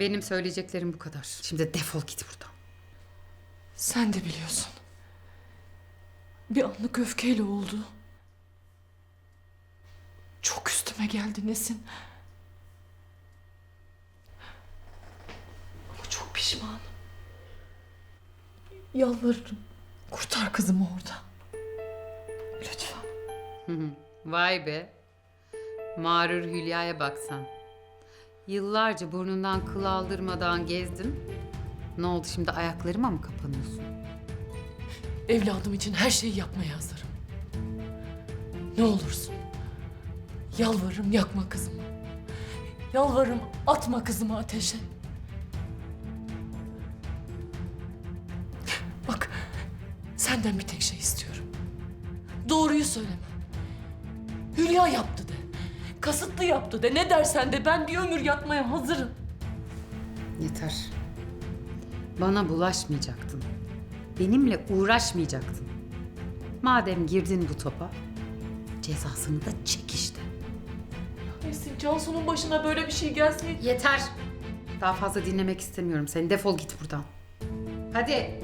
Benim söyleyeceklerim bu kadar. Şimdi defol git buradan. Sen de biliyorsun. Bir anlık öfkeyle oldu. Çok üstüme geldi Nesin. Ama çok pişmanım. Yalvarırım. Kurtar kızımı orada. Lütfen. Vay be. Mağrur Hülya'ya baksan. Yıllarca burnundan kıl aldırmadan gezdin. Ne oldu şimdi ayaklarıma mı kapanıyorsun? Evladım için her şeyi yapmaya hazırım. Ne olursun. Yalvarırım yakma kızımı. Yalvarırım atma kızımı ateşe. Bak senden bir tek şey istiyorum. Doğruyu söyleme. Hülya yaptı de. Kasıtlı yaptı de. Ne dersen de ben bir ömür yatmaya hazırım. Yeter. Bana bulaşmayacaktın. Benimle uğraşmayacaktın. Madem girdin bu topa, cezasını da çek işte. Neyse Cansu'nun başına böyle bir şey gelsin. Yeter. Daha fazla dinlemek istemiyorum seni. Defol git buradan. Hadi.